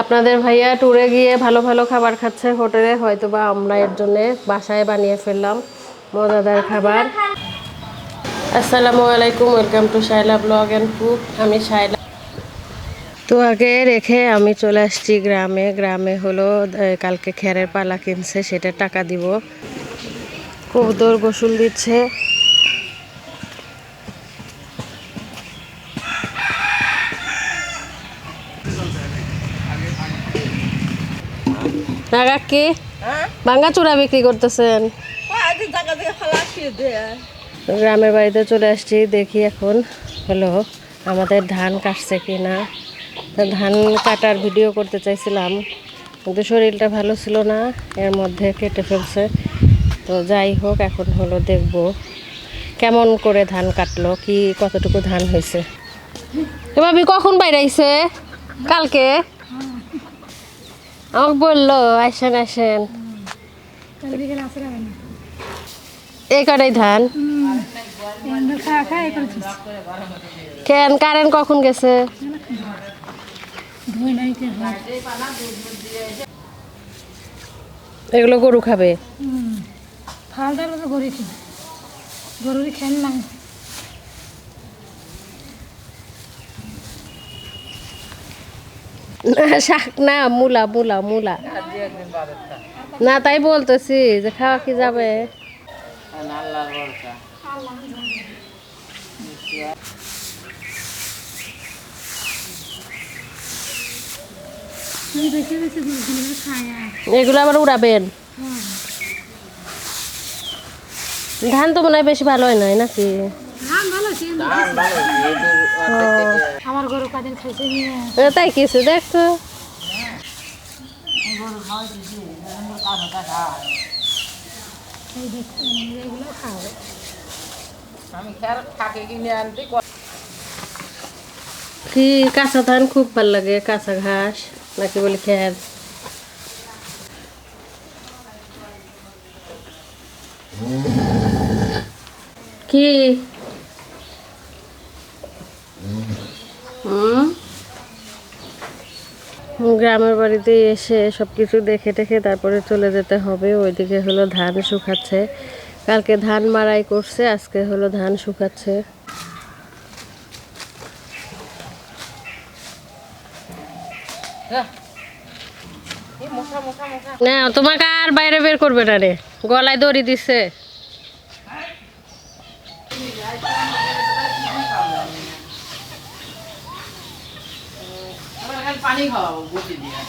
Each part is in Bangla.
আপনাদের ভাইয়া ট্যুরে গিয়ে ভালো ভালো খাবার খাচ্ছে হোটেলে হয়তো বা আমরা এর জন্যে বাসায় বানিয়ে ফেললাম। মজাদার খাবার। আসসালামু আলাইকুম welcome to Shaila blog and cook আমি শাইলা তো আগে রেখে আমি চলে আসছি গ্রামে। গ্রামে হলো কালকে খেরের পালা কিনছে, সেটা টাকা দিব। কবুতর গোসল দিচ্ছে। রাগা কি ভাঙ্গা চূড়া বিক্রি করতেছেন। গ্রামের বাড়িতে চলে আসছি দেখি এখন হলো আমাদের ধান কাটছে কি না ধান কাটার ভিডিও করতে চাইছিলাম কিন্তু শরীরটা ভালো ছিল না এর মধ্যে কেটে ফেলছে। তো যাই হোক এখন হলো দেখব কেমন করে ধান কাটলো কি কতটুকু ধান হয়েছে। এ ভাবি কখন বাইরাইছে কালকে? আমাকে বলল আসেন আসেন। এই কটাই ধান? কেন কারেন্ট কখন গেছে? এগুলো গরু খাবে? গরু গরুর খেন নাই। না শাক না, মূলা মূলা মূলা। না, তাই বলতেছি যে খাওয়া কি যাবে? এগুলো আবার উড়াবেন? ধান তো মনে হয় বেশি ভালো হয় নাই নাকি? আমার গরু কদিন খাইছে নিয়ে। এ, তাই কিছু দেখছ? এই দেখছি এগুলো খাবে আমি খের থাকে কিনে আনতে কি কাঁচা ধান খুব ভালো লাগে কাঁচা ঘাস নাকি বলি খের? কি? গ্রামের বাড়িতে এসে সব কিছু দেখে টেখে তারপরে চলে যেতে হবে। ওইদিকে হলো ধান শুকাচ্ছে। কালকে ধান মারাই করছে, আজকে হলো ধান শুকাচ্ছে। না, তোমাকে আর বাইরে বের করবে না রে। গলায় দড়ি দিছে আমরা খালি পানি খাওয়াবো বসে দিয়ে।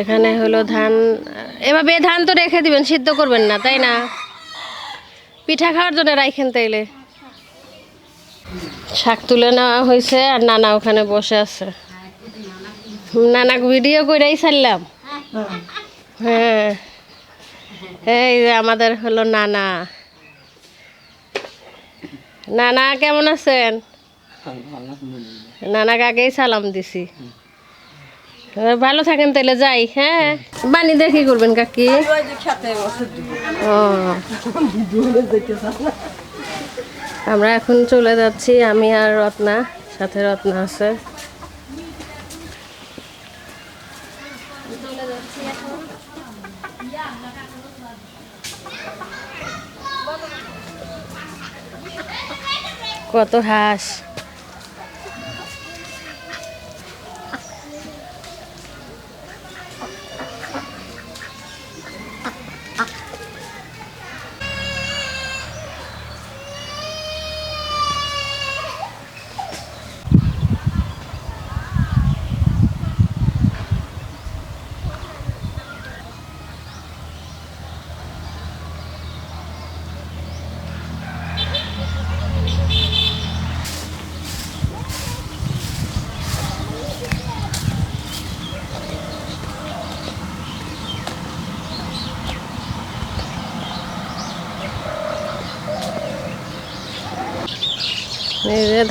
এখানে হলো ধান এভাবে ধান তো রেখে দিবেন সিদ্ধ করবেন না তাই না? পিঠা খাওয়ার জন্য রাইখেন তাইলে। শাক তুলে নেওয়া হয়েছে আর নানা ওখানে বসে আছে। নানা ভিডিও করেই ছাড়লাম। হ্যাঁ। এই যে আমাদের হলো নানা। নানা, কেমন আছেন? নানাকে আগেই সালাম দিছি। ভালো থাকেন তাহলে, যাই হ্যাঁ? বানি দেখি করবেন, কাকি? আমরা এখন চলে যাচ্ছি, আমি আর রত্না, সাথে রত্না আছে। কত হাঁস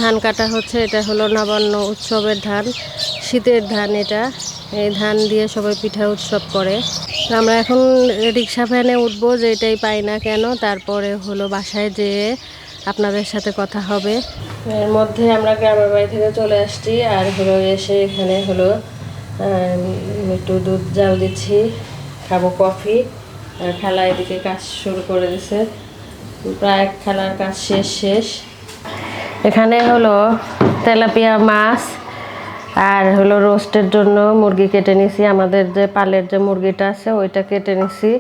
ধান কাটা হচ্ছে, এটা হলো নবান্ন উৎসবের ধান, শীতের ধান এটা। এই ধান দিয়ে সবাই পিঠা উৎসব করে। আমরা এখন রিক্সা ভ্যানে উঠবো, যেটাই পাই না কেন। তারপরে হলো বাসায় যেয়ে আপনাদের সাথে কথা হবে। এর মধ্যে আমরা গ্রামের বাড়ি থেকে চলে আসছি, আর হলো এসে এখানে হলো একটু দুধ জাল দিচ্ছি, খাব কফি। আর খালা এদিকে কাজ শুরু করে দিছে প্রায় খেলার কাজ শেষ শেষ। এখানে হলো তেলাপিয়া মাছ আর হলো রোস্টের জন্য মুরগি কেটে নিছি। আমাদের যে পালের যে মুরগিটা আছে, ওইটা কেটে নিছি।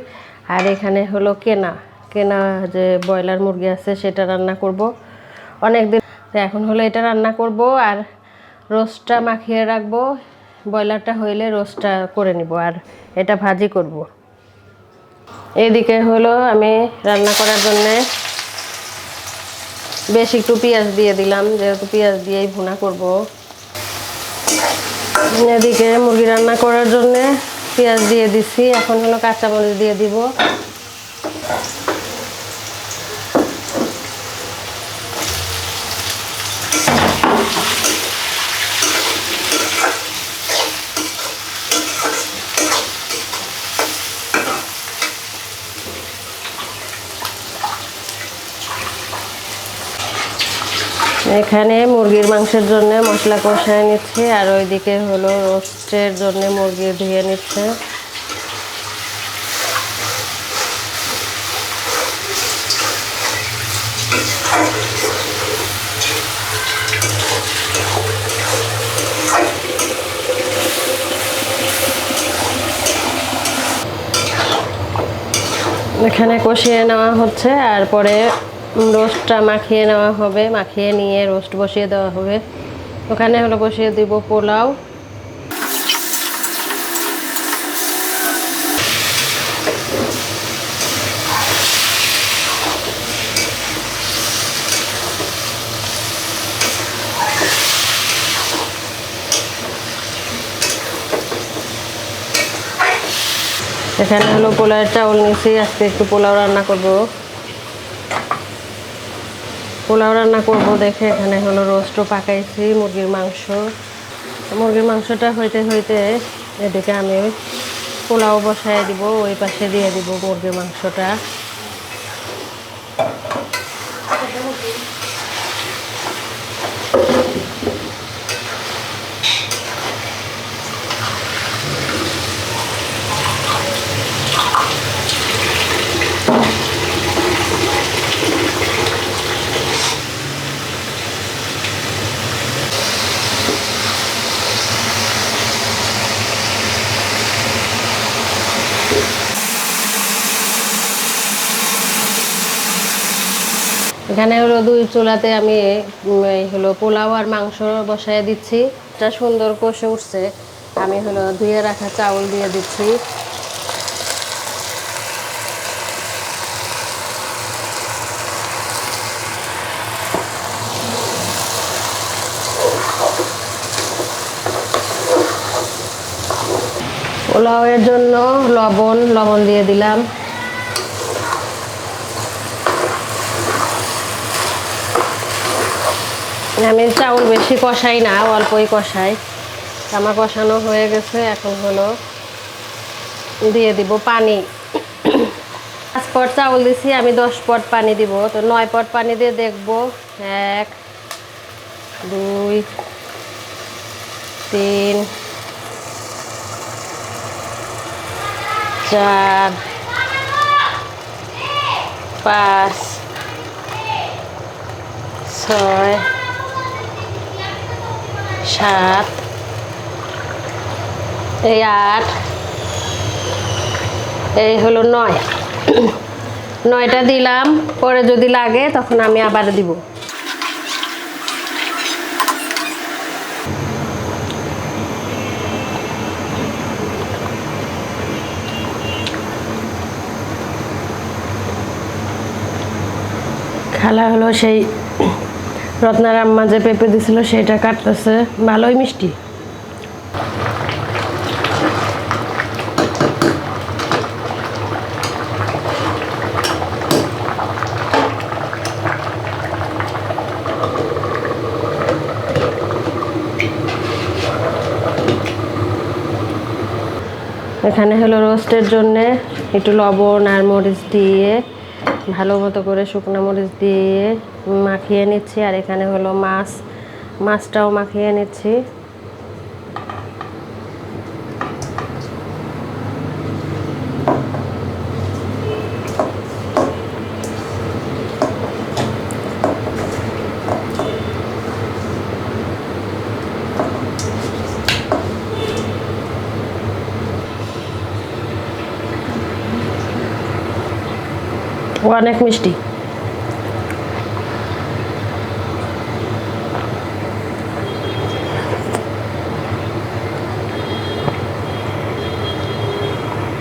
আর এখানে হলো কেনা। কেনা যে ব্রয়লার মুরগি আছে, সেটা রান্না করব। অনেক দিন এখন হলো এটা রান্না করব আর রোস্টটা মাখিয়ে রাখব। ব্রয়লারটা হইলে রোস্টটা করে নিব আর এটা ভাজি করব। এদিকে হলো আমি রান্না করার জন্যে বেশ একটু পেঁয়াজ দিয়ে দিলাম, যেহেতু পেঁয়াজ দিয়েই ভুনা করব। এদিকে মুরগি রান্না করার জন্যে পেঁয়াজ দিয়ে দিছি, এখন হলো কাঁচামরিচ দিয়ে দিব। এখানে মুরগির মাংসের জন্য মশলা কষায় নিচ্ছে, আর ওইদিকে হলো রোস্টের জন্য মুরগি ধুয়ে নিচ্ছে। এখানে কষিয়ে নেওয়া হচ্ছে, আর পরে রোস্টটা মাখিয়ে নেওয়া হবে, মাখিয়ে নিয়ে রোস্ট বসিয়ে দেওয়া হবে। ওখানে হলো বসিয়ে দিব পোলাও। এখানে হলো পোলাওয়ের চাউল নিয়েছি, আজকে একটু পোলাও রান্না করব। পোলাও রান্না করব দেখে এখানে হলো রোস্টও পাকাইছি, মুরগির মাংস। মুরগির মাংসটা হইতে হইতে এদিকে আমি পোলাও বসায় দিব, ওই পাশে দিয়ে দিব মুরগির মাংসটা এখানে হলো দুই চুলাতে আমি এই হলো পোলাও আর মাংস বসায় দিচ্ছি। এটা সুন্দর কষে উঠছে। আমি হলো ধুয়ে রাখা চাউল দিয়ে দিচ্ছি। পোলাওয়ের জন্য লবণ লবণ দিয়ে দিলাম। আমি চাউল বেশি কষাই না, অল্পই কষাই। আমার কষানো হয়ে গেছে, এখন হলো দিয়ে দিব পানি। পাঁচ পট চাউল দিছি, আমি দশ পট পানি দিব। তো নয় পট পানি দিয়ে দেখব, এক, দুই, তিন, চার, পাঁচ, ছয় সাত, এই আট, এই হলো নয়। নয়টা দিলাম, পরে যদি লাগে তখন আমি আবার দিব। খেলা হলো সেই রত্নার আম্মা যে পেঁপে দিছিল সেটা কাটতেছে। ভালোই মিষ্টি। এখানে হলো রোস্টের জন্যে একটু লবণ আর মরিচ দিয়ে ভালো মতো করে শুকনো মরিচ দিয়ে মাখিয়ে নিচ্ছি। আর এখানে হলো মাছ, মাছটাও মাখিয়ে নিচ্ছি। অনেক মিষ্টি।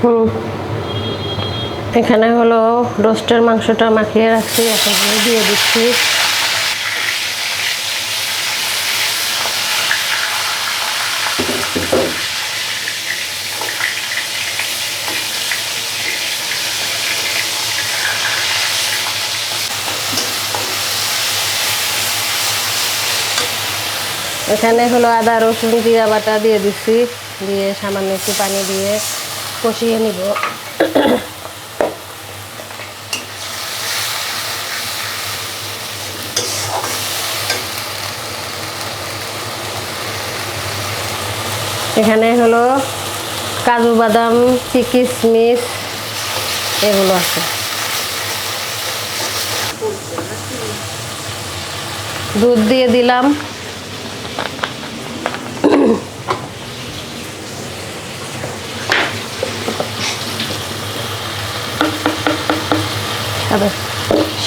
হুম। এখানে হলো রোস্টের মাংসটা মাখিয়ে রাখছি এখন দিয়ে দিচ্ছি। এখানে হলো আদা, রসুন, জিরা বাটা দিয়ে দিচ্ছি দিয়ে সামান্য একটু পানি দিয়ে কষিয়ে নিব। এখানে হলো কাজু বাদাম কিশমিশ এগুলো আছে। দুধ দিয়ে দিলাম। আবার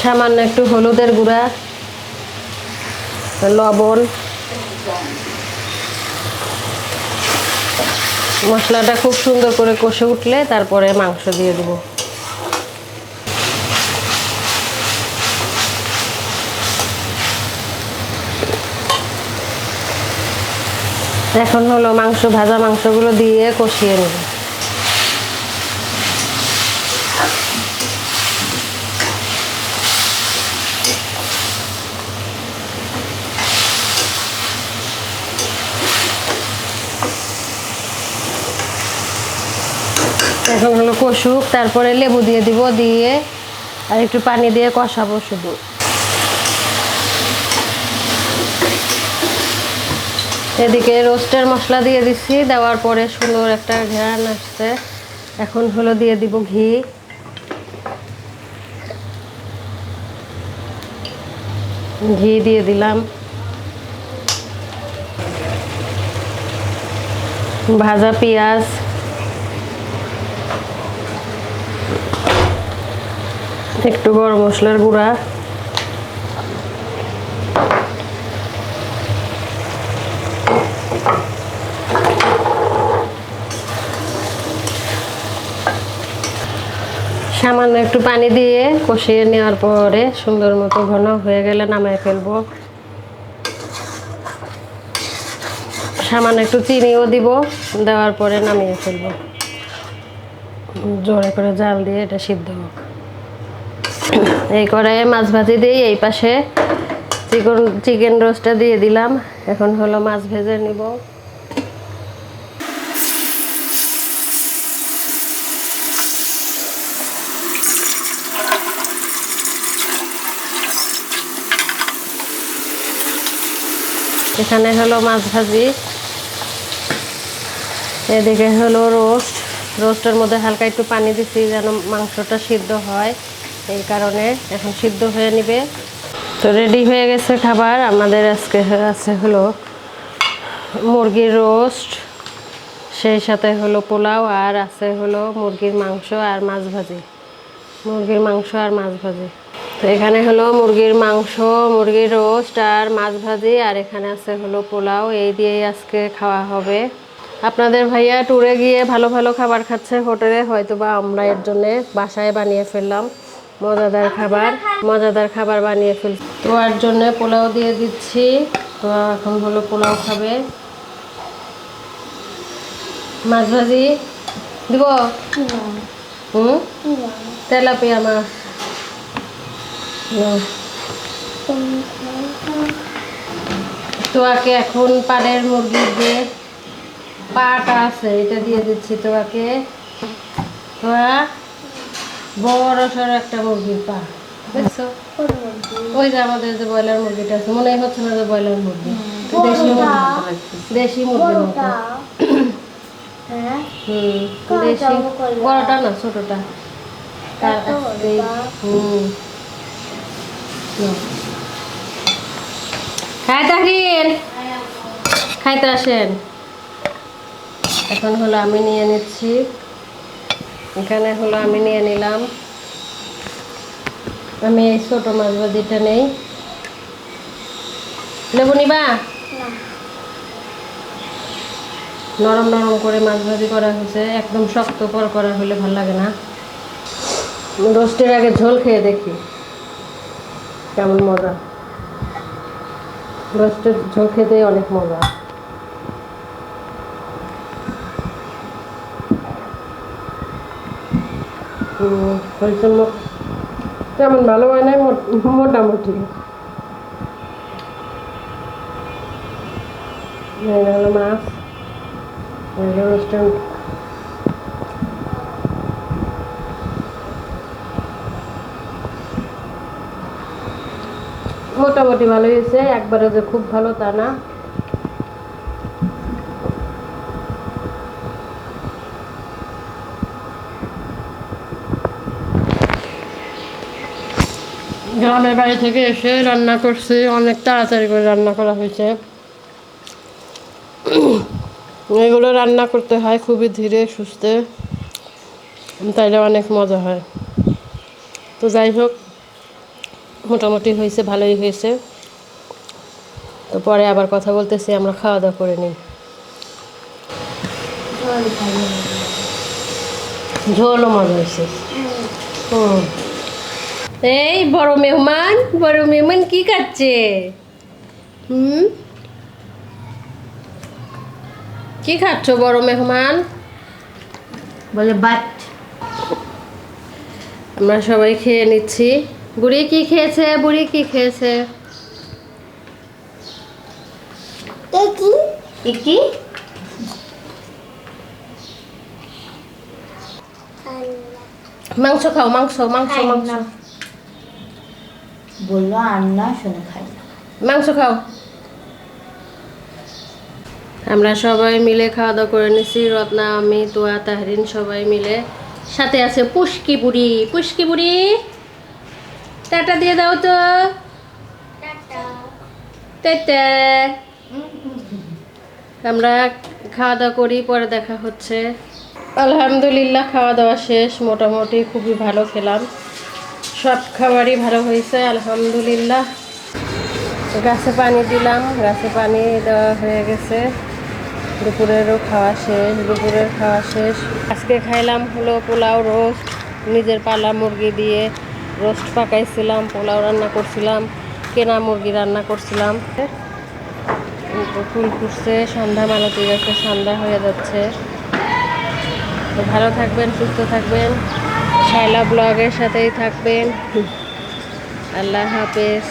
সামান্য একটু হলুদের গুঁড়া, লবণ। মশলাটা খুব সুন্দর করে কষে উঠলে তারপরে মাংস দিয়ে দেবো। এখন হলো মাংস, ভাজা মাংসগুলো দিয়ে কষিয়ে নেব এখন হলো কষুক, তারপরে লেবু দিয়ে দিব, দিয়ে আর একটু পানি দিয়ে কষাবো শুধু। এদিকে রোস্টের মশলা দিয়ে দিচ্ছি দেওয়ার পরে সুন্দর একটা ঘ্রাণ আসছে। এখন হলো দিয়ে দিব ঘি। ঘি দিয়ে দিলাম। ভাজা পেঁয়াজ। একটু গরম মশলার গুঁড়া। সামান্য একটু পানি দিয়ে কষিয়ে নেওয়ার পরে সুন্দর মতো ঘন হয়ে গেলে নামায় ফেলব। সামান্য একটু চিনিও দিব, দেওয়ার পরে নামিয়ে ফেলব। জোরে করে জাল দিয়ে এটা সিদ্ধ হোক। এই কড়াইয়ে মাছ ভাজি দিই এই পাশে চিকন, চিকেন রোস্টটা দিয়ে দিলাম। এখন হলো মাছ ভেজে নিব। এখানে হলো মাছ ভাজি। এদিকে হলো রোস্ট। রোস্টের মধ্যে হালকা একটু পানি দিচ্ছি যেন মাংসটা সিদ্ধ হয়। এই কারণে এখন সিদ্ধ হয়ে নিবে। তো রেডি হয়ে গেছে খাবার। আমাদের আজকে আছে হলো মুরগির রোস্ট, সেই সাথে হলো পোলাও, আর আছে হলো মুরগির মাংস আর মাছ ভাজি। মুরগির মাংস আর মাছ ভাজি। তো এখানে হলো মুরগির মাংস, মুরগির রোস্ট আর মাছ ভাজি, আর এখানে আছে হলো পোলাও। এই দিয়েই আজকে খাওয়া হবে। আপনাদের ভাইয়া ট্যুরে গিয়ে ভালো ভালো খাবার খাচ্ছে হোটেলে হয়তো বা আমরা এর জন্যে বাসায় বানিয়ে ফেললাম। মজাদার খাবার মজাদার খাবার বানিয়ে ফেল তো আর জন্যে পোলাও দিয়ে দিচ্ছি। তো এখন হলো পোলাও খাবে। মাছ ভাজি দিব? হুম? তেলাপিয়া মাছ। তোয়াকে এখন পাড়ের মুরগির যে পাটা আছে, এটা দিয়ে দিচ্ছি তোয়াকে। তোয়া বড় সড়ো একটা মুরগির পা দেখছ ওই যে আমাদের যে ব্রয়লার মুরগিটা আছে মনে হচ্ছে না যে ব্রয়লার মুরগি। দেশি মুরগি দেশি মুরগির মতো। হুম দেশি। বড়টা। না ছোটটা। তার হুম। খাইতে আসেন। এখন হলো আমি নিয়ে নিচ্ছি। এখানে হলো আমি নিয়ে নিলাম। আমি এই ছোট মাছ ভাজিটা নেই। লেবু নিবা? নরম নরম করে মাছ ভাজি করা হয়েছে। একদম শক্ত কর করা হলে ভালো লাগে না। রোস্টের আগে ঝোল খেয়ে দেখি। কেমন মজা। রোস্টের ঝোল খেতেই অনেক মজা। তেমন ভালো হয় নাই, মোট- মোটামুটি। মোটামুটি ভালো হয়েছে একবারে যে খুব ভালো তা না। গ্রামের বাড়ি থেকে এসে রান্না করছি, অনেক তাড়াতাড়ি করে রান্না করা হয়েছে। এগুলো রান্না করতে হয় খুবই ধীরে, সুস্থে, তাইলে অনেক মজা হয়। তো যাই হোক, মোটামুটি হয়েছে, ভালোই হয়েছে। তো পরে আবার কথা বলতেছি, আমরা খাওয়া দাওয়া করে নিই। ঝোলও মজা হয়েছে। হুম। এই বড় মেহমান বড় মেহমান কি খাচ্ছে? হুম? কি খাচ্ছ বড় মেহমান? বলে বাট আমরা সবাই খেয়ে নিচ্ছি। বুড়ি কি খেয়েছে? বুড়ি কি খেয়েছে? কি মাংস খাও মাংস মাংস মাংস। বলল আন্না শুনে খাই মাংস খাও। আমরা সবাই মিলে খাওয়া দাওয়া করে নিছি। রত্না আমি তোয়া তাহরিন সবাই মিলে। সাথে আছে পুষ্কি বুড়ি। পুষ্কি বুড়ি টাটা দিয়ে দাও তো। টাটা। আমরা খাওয়া দাওয়া করি পরে দেখা হচ্ছে। আলহামদুলিল্লাহ খাওয়া দাওয়া শেষ। মোটামুটি খুবই ভালো খেলাম। সব খাবারই ভালো হয়েছে, আলহামদুলিল্লাহ। গাছে পানি দিলাম, গাছে পানি দেওয়া হয়ে গেছে। দুপুরেরও খাওয়া শেষ, দুপুরের খাওয়া শেষ। আজকে খাইলাম হলো পোলাও রোস্ট, নিজের পালা মুরগি দিয়ে রোস্ট পাকাইছিলাম, পোলাও রান্না করছিলাম, কেনা মুরগি রান্না করছিলাম। ফুল ফুটছে, সন্ধ্যা মালতি গেছে সন্ধ্যা হয়ে যাচ্ছে। ভালো থাকবেন, সুস্থ থাকবেন। শাইলা ব্লগের সাথেই থাকবেন। আল্লাহ হাফেজ।